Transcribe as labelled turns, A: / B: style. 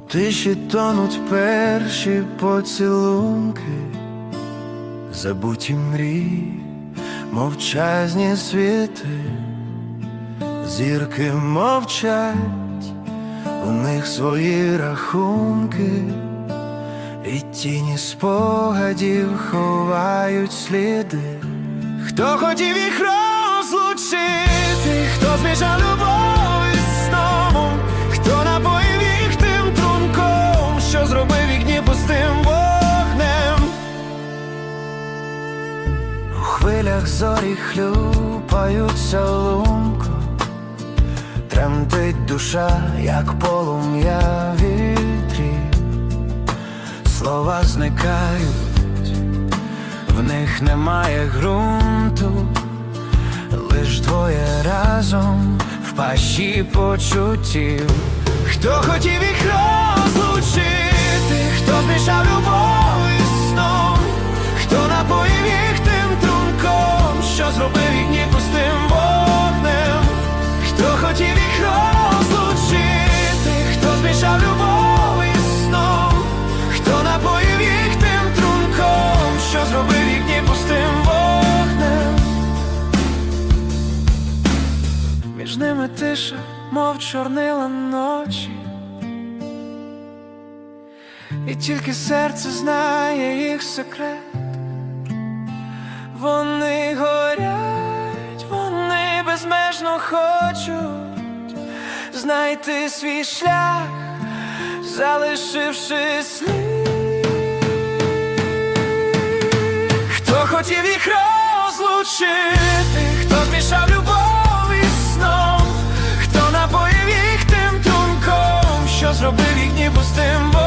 A: тиші тонуть перші поцілунки, забуті мрії, мовчазні світи, зірки мовчать, у них свої рахунки, і тіні спогадів ховають сліди. Хто хотів їх розлучити, хто змішав любов хвилях зорі хлюпаються лунко, тремтить душа, як полум'я вітрів, слова зникають, в них немає ґрунту, лиш двоє разом в пащі почуттів. Хто хотів Між ними тиша, мов чорнила ночі. І тільки серце знає їх секрет. Вони горять, вони безмежно хочуть знайти свій шлях, залишивши слід. Хто хотів їх розлучити, хто напоїв їх тим